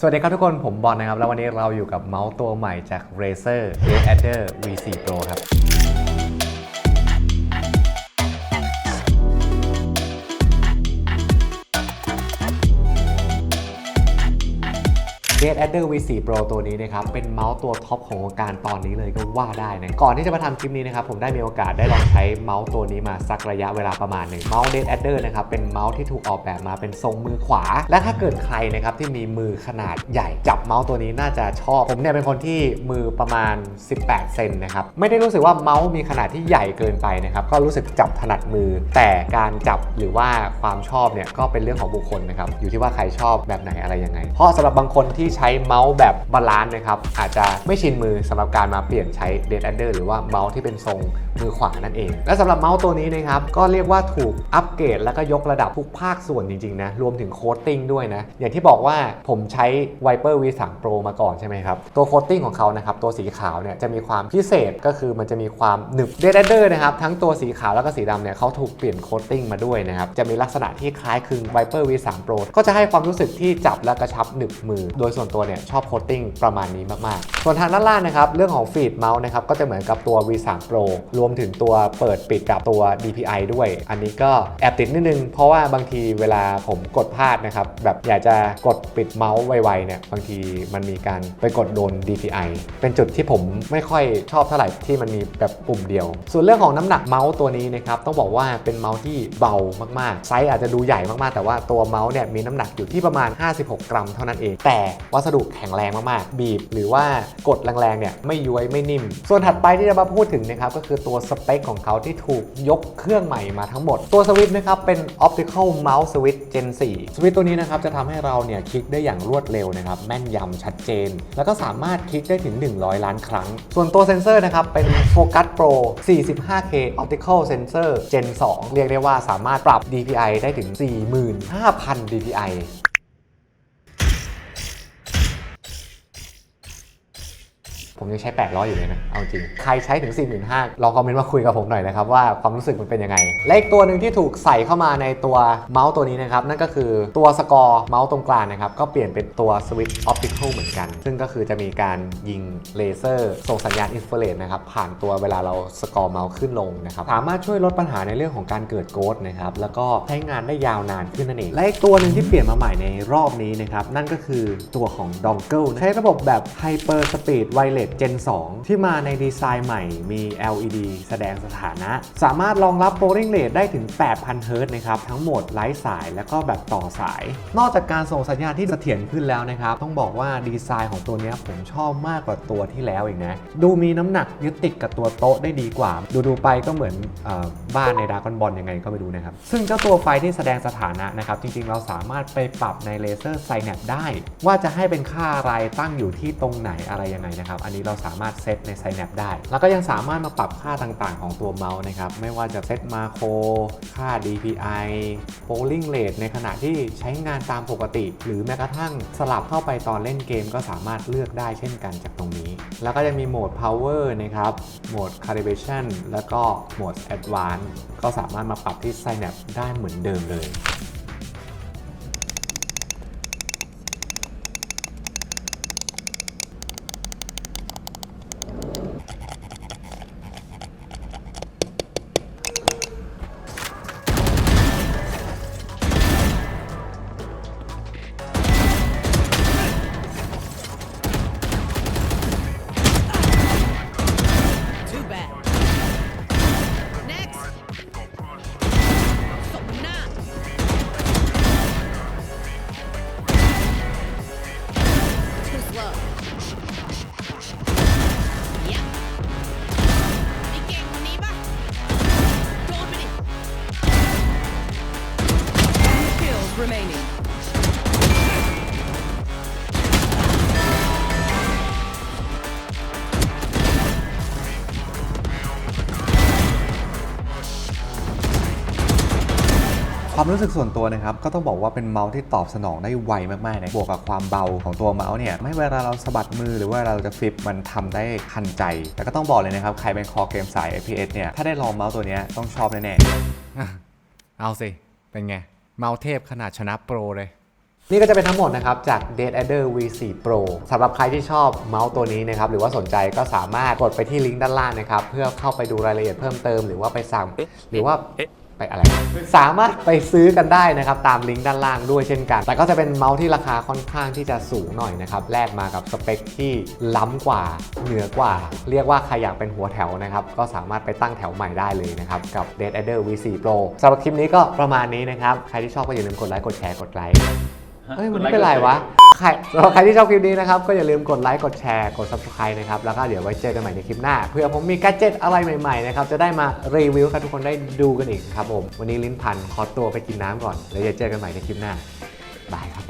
สวัสดีครับทุกคน ผมบอลนะครับ แล้ววันนี้เราอยู่กับเมาส์ตัวใหม่จาก Razer Red Adder V4 Pro ครับ Red Adder V4 Pro ตัวนี้นะครับ เป็นเมาส์ตัวท็อปของวงการตอนนี้เลยก็ว่าได้นะ ก่อนที่จะมาทำคลิปนี้นะครับ ผมได้มีโอกาสได้ลองใช้เมาส์ตัวนี้มาสักระยะเวลาประมาณหนึ่งเมาส์ Red Adder นะครับ เป็นเมาส์ที่ถูกออกแบบมาเป็นทรงมือขวา และถ้าเกิดใครนะครับที่มีมือขนาดใหญ่ จับเมาส์ตัวนี้น่าจะชอบ ผมเนี่ยเป็นคนที่มือประมาณ 18 เซนนะครับ ไม่ได้รู้สึกว่าเมาส์มีขนาดที่ใหญ่เกินไปนะครับ ก็รู้สึกจับถนัดมือ แต่การจับหรือว่าความชอบเนี่ยก็เป็นเรื่องของบุคคลนะครับ อยู่ที่ว่าใครชอบแบบไหนอะไรยังไง เพราะสำหรับบางคนที่ใช้เมาส์แบบบาลานซ์นะครับอาจจะไม่ชินมือสำหรับการมาเปลี่ยนใช้เดสแอนเดอร์หรือว่าเมาส์ที่เป็นทรง มือขวานั่นเอง และสำหรับเมาส์ตัวนี้นะครับก็เรียกว่าถูกอัปเกรดแล้วก็ยกระดับทุกภาคส่วนจริงๆนะรวมถึงโคตติ้งด้วยนะอย่างที่บอกว่าผมใช้ Viper V3 Pro มาก่อนใช่ไหมครับตัวโคตติ้งของเขานะครับตัวสีขาวเนี่ยจะมีความพิเศษก็คือมันจะมีความหนึบ Dead Adder นะครับทั้งตัวสีขาวแล้วก็สีดำเนี่ยเขาถูกเปลี่ยนโคตติ้งมาด้วยนะครับจะมีลักษณะที่คล้ายคลึง Viper V3 Pro ก็จะให้ความรู้สึกที่จับและกระชับหนึบมือ โดยส่วนตัวเนี่ยชอบโคตติ้งประมาณนี้มากๆ ส่วนทางด้านล่างนะครับเรื่องของฟีดเมาส์นะครับก็จะเหมือนกับตัว V3 Pro รวมถึงตัวเปิดปิดกับตัว DPI ด้วย อันนี้ก็แอบติดนิดนึง เพราะว่าบางทีเวลาผมกดพลาดนะครับ แบบอยากจะกดปิดเมาส์ไวๆเนี่ย บางทีมันมีการไปกดโดน DPI เป็นจุดที่ผมไม่ค่อยชอบเท่าไหร่ที่มันมีแบบปุ่มเดียว ส่วนเรื่องของน้ำหนักเมาส์ตัวนี้นะครับ ต้องบอกว่าเป็นเมาส์ที่เบามากๆ ไซส์อาจจะดูใหญ่มากๆ แต่ว่าตัวเมาส์เนี่ยมีน้ำหนักอยู่ที่ประมาณ 56 กรัมเท่านั้นเอง แต่วัสดุแข็งแรงมากๆ บีบ หรือว่ากดแรงๆเนี่ยไม่ย้วยไม่นิ่ม ส่วนถัดไปที่จะมาพูดถึงนะครับก็คือตัวสเปคของเขาที่ถูกยกเครื่องใหม่มาทั้งหมด ตัวสวิตช์นะครับเป็น optical mouse switch gen 4 สวิตช์ตัวนี้นะครับจะทำให้เราเนี่ยคลิกได้อย่างรวดเร็วนะครับแม่นยำชัดเจน แล้วก็สามารถคลิกได้ถึง 100 ล้านครั้ง ส่วนตัวเซนเซอร์นะครับเป็น Focus Pro 45K optical sensor gen 2 เรียกได้ว่าสามารถปรับ DPI ได้ถึง 45,000 DPI ผมยังใช้ 800 อยู่เลยนะ เอาจริง ใครใช้ถึง 45,000ลองคอมเมนต์มาคุยกับผมหน่อยนะครับว่าความรู้สึกมันเป็นยังไง และอีกตัวหนึ่งที่ถูกใส่เข้ามาในตัวเมาส์ตัวนี้นะครับ นั่นก็คือตัวสกอร์เมาส์ตรงกลางนะครับ ก็เปลี่ยนเป็นตัวสวิตช์ออปติคอลเหมือนกัน ซึ่งก็คือจะมีการยิงเลเซอร์ส่งสัญญาณอินฟราเรดนะครับผ่านตัวเวลาเราสกอร์เมาส์ขึ้นลงนะครับสามารถช่วยลดปัญหาในเรื่องของการเกิดโกดนะครับแล้วก็ใช้งานได้ยาวนานขึ้นนั่นเองและอีกตัวหนึ่งที่เปลี่ยนมาใหม่ในรอบนี้นะครับนั่นก็คือตัวของ Dongle ใช้ระบบแบบ Hyper Speed ด Gen 2 ที่มาในดีไซน์ใหม่มี LED แสดงสถานะ สามารถรองรับ polling rate ได้ถึง 8,000 เฮิรตซ์นะครับ ทั้งหมดไร้สายและก็แบบต่อสาย นอกจากการส่งสัญญาณที่เสถียรขึ้นแล้วนะครับ ต้องบอกว่าดีไซน์ของตัวนี้ผมชอบมากกว่าตัวที่แล้วอีกนะ ดูมีน้ำหนักยึดติดกับตัวโต๊ะได้ดีกว่า ดูดูไปก็เหมือนออบ้านในดากอนบอลยังไงก็ไม่รู้นะครับ ซึ่งเจ้าตัวไฟที่แสดงสถานะนะครับ จริงๆ เราสามารถไปปรับในเลเซอร์ไซแนปได้ ว่าจะให้เป็นค่าอะไรตั้งอยู่ที่ตรงไหนอะไรยังไงนะครับอันนี้เราสามารถเซตในไซแนปได้ แล้วก็ยังสามารถมาปรับค่าต่างๆ ของตัวเมาส์นะครับ ไม่ว่าจะเซตมาโครค่า DPI polling rate ในขณะที่ใช้งานตามปกติ หรือแม้กระทั่งสลับเข้าไปตอนเล่นเกมก็สามารถเลือกได้เช่นกันจากตรงนี้ แล้วก็จะมีโหมด power นะครับ โหมด calibration แล้วก็โหมด advanced ก็สามารถมาปรับที่ Synapse ได้เหมือนเดิมเลย ความรู้สึกส่วนตัวนะครับก็ต้องบอกว่าเป็นเมาส์ที่ตอบสนองได้ไวมากๆนะบวกกับความเบาของตัวเมาส์เนี่ยไม่เวลาเราสะบัดมือหรือว่าเราจะฟลิปมันทำได้ทันใจแต่ก็ต้องบอกเลยนะครับใครเป็นคอเกมสาย FPS เนี่ยถ้าได้ลองเมาส์ตัวเนี้ยต้องชอบแน่ๆเอาสิเป็นไงเมาส์เทพขนาดชนะโปรเลยนี่ก็จะเป็นทั้งหมดนะครับ จาก Dead Adder V4 Pro สำหรับใครที่ชอบเมาส์ตัวนี้นะครับ หรือว่าสนใจก็สามารถกดไปที่ลิงก์ด้านล่างนะครับ เพื่อเข้าไปดูรายละเอียดเพิ่มเติม หรือว่าไปสั่งหรือว่า ไปอะไร สามารถไปซื้อกันได้นะครับตามลิงก์ด้านล่างด้วยเช่นกัน แต่ก็จะเป็นเมาส์ที่ราคาค่อนข้างที่จะสูงหน่อยนะครับแลกมากับสเปคที่ล้ำกว่าเหนือกว่า เรียกว่าใครอยากเป็นหัวแถวนะครับก็สามารถไปตั้งแถวใหม่ได้เลยนะครับกับ Dead Adder V4 Pro สำหรับคลิปนี้ก็ประมาณนี้นะครับ ใครที่ชอบก็อย่าลืมกดไลค์กดแชร์กดไลค์เฮ้ยมันไม่เป็นไรวะ ใครสำหรับใครที่ชอบคลิปนี้นะครับ ก็อย่าลืมกดไลค์กดแชร์กด subscribe นะครับ แล้วก็เดี๋ยวไว้เจอกันใหม่ในคลิปหน้า เพื่อผมมีแกจิตอะไรใหม่ๆนะครับ จะได้มารีวิวให้ทุกคนได้ดูกันอีกครับผม วันนี้ลิ้นพันขอตัวไปกินน้ำก่อน แล้วเดี๋ยวเจอกันใหม่ในคลิปหน้าบายครับ